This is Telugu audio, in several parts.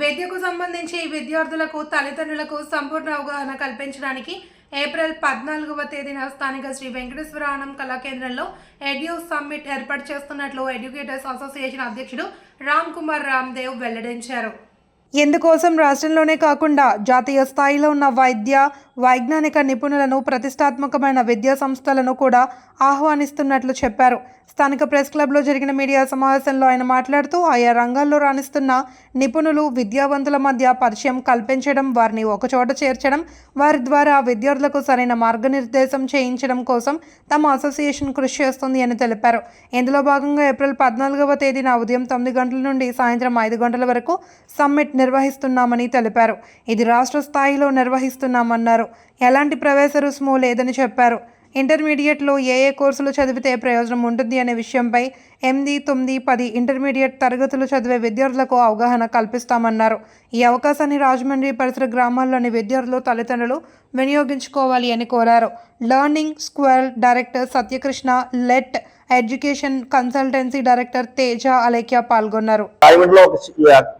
విద్యకు సంబంధించి విద్యార్థులకు తల్లిదండ్రులకు సంపూర్ణ అవగాహన కల్పించడానికి ఏప్రిల్ పద్నాలుగవ తేదీన స్థానిక శ్రీ వెంకటేశ్వర ఆనం కళా కేంద్రంలో ఎడ్యూ సమ్మిట్ ఏర్పాటు చేస్తున్నట్లు ఎడ్యుకేటర్స్ అసోసియేషన్ అధ్యక్షుడు రామ్ కుమార్ రామ్దేవ్ వెల్లడించారు. ఇందుకోసం రాష్ట్రంలోనే కాకుండా జాతీయ స్థాయిలో ఉన్న వైద్య వైజ్ఞానిక నిపుణులను ప్రతిష్టాత్మకమైన విద్యా సంస్థలను కూడా ఆహ్వానిస్తున్నట్లు చెప్పారు. స్థానిక ప్రెస్ క్లబ్లో జరిగిన మీడియా సమావేశంలో ఆయన మాట్లాడుతూ ఆయా రంగాల్లో రాణిస్తున్న నిపుణులు విద్యావంతుల మధ్య పరిచయం కల్పించడం వారిని ఒకచోట చేర్చడం వారి ద్వారా విద్యార్థులకు సరైన మార్గనిర్దేశం చేయించడం కోసం తమ అసోసియేషన్ కృషి చేస్తుంది అని తెలిపారు. ఇందులో భాగంగా ఏప్రిల్ పద్నాలుగవ తేదీన ఉదయం తొమ్మిది గంటల నుండి సాయంత్రం ఐదు గంటల వరకు సమ్మిట్ నిర్వహిస్తున్నామని తెలిపారు. ఇది రాష్ట్ర స్థాయిలో నిర్వహిస్తున్నామన్నారు. ఎలాంటి ప్రవేశ రుసుము లేదని చెప్పారు. ఇంటర్మీడియట్లో ఏ ఏ కోర్సులు చదివితే ప్రయోజనం ఉంటుంది అనే విషయంపై ఎనిమిది తొమ్మిది పది ఇంటర్మీడియట్ తరగతులు చదివే విద్యార్థులకు అవగాహన కల్పిస్తామన్నారు. ఈ అవకాశాన్ని రాజమండ్రి పరిసర గ్రామాల్లోని విద్యార్థులు తల్లిదండ్రులు వినియోగించుకోవాలి అని కోరారు. Learning square director Satyakrishna let education consultancy director Teja Alekhya పాల్గొన్నారు. లో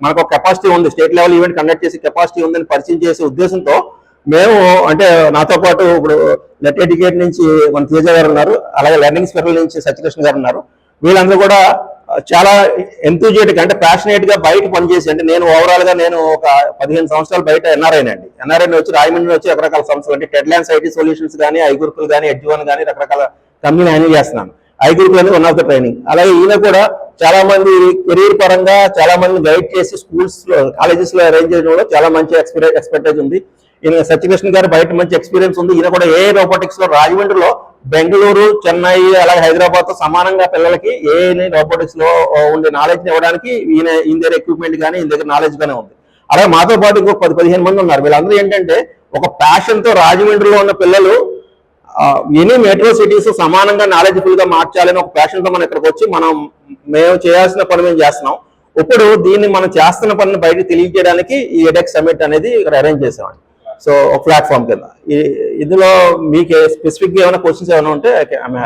మనకు ఒక కెపాసిటీ ఉంది. స్టేట్ లెవెల్ ఈవెంట్ కండక్ట్ చేసి కెపాసిటీ ఉందని పరిచయం చేసే ఉద్దేశంతో మేము అంటే నాతో పాటు ఇప్పుడు నెట్ ఎడ్యుకేట్ నుంచి మన తేజ గారు ఉన్నారు. అలాగే లెర్నింగ్ స్పెషల్ నుంచి సత్యకృష్ణ గారు ఉన్నారు. వీళ్ళందరూ కూడా చాలా ఎంతూజియేటిక్ అంటే ప్యాషనేట్గా బయట పనిచేసి అంటే నేను ఓవరాల్గా నేను ఒక పదిహేను సంవత్సరాలు బయట ఎన్ఆర్ఐ అండి. ఎన్ఆర్ఐ వచ్చి రాయమండ్రి వచ్చి రకరకాల సంస్థలు అంటే టెడ్లాన్స్ ఐటీ సొల్యూషన్స్ కానీ ఐగురుకులు కానీ ఎడ్జువన్ కానీ రకరకాల కంపెనీ హ్యాండిల్ చేస్తున్నాను. ఐగురుకులు అనేది వన్ ఆఫ్ ద ట్రైనింగ్ అలాగే ఈయన కూడా చాలా మంది కెరీర్ పరంగా చాలా మంది గైడ్ చేసి స్కూల్స్లో కాలేజెస్లో అరేంజ్ చేయడంలో చాలా మంచి ఎక్స్పీరియన్స్ ఎక్స్పెక్టేజ్ ఉంది. ఈయన సత్యకృష్ణ గారు బయట మంచి ఎక్స్పీరియన్స్ ఉంది. ఈయన కూడా ఏ రోబోటిక్స్లో రాజమండ్రిలో బెంగళూరు చెన్నై అలాగే హైదరాబాద్తో సమానంగా పిల్లలకి ఏ రోబోటిక్స్లో ఉండే నాలెడ్జ్ ఇవ్వడానికి ఈయన ఈయన దగ్గర ఎక్విప్మెంట్ కానీ ఈయన దగ్గర నాలెడ్జ్ గానే ఉంది. అలాగే మాతో పాటు ఇంకొక పది పదిహేను మంది ఉన్నారు. వీళ్ళందరూ ఏంటంటే ఒక ప్యాషన్తో రాజమండ్రిలో ఉన్న పిల్లలు ఎనీ మెట్రో సిటీస్ సమానంగా నాలెడ్జ్ఫుల్గా మార్చాలని ఒక ప్యాషన్తో మనం ఇక్కడికి వచ్చి మనం మేము చేయాల్సిన పని మేము చేస్తున్నాం. ఇప్పుడు దీన్ని మనం చేస్తున్న పనిని బయటకు తెలియజేయడానికి ఈ ఎడెక్ సమిట్ అనేది ఇక్కడ అరేంజ్ చేసామండి సో ఒక ప్లాట్ఫామ్ కింద. ఇందులో మీకు స్పెసిఫిక్గా ఏమైనా క్వశ్చన్స్ ఏమైనా ఉంటే ఐ మే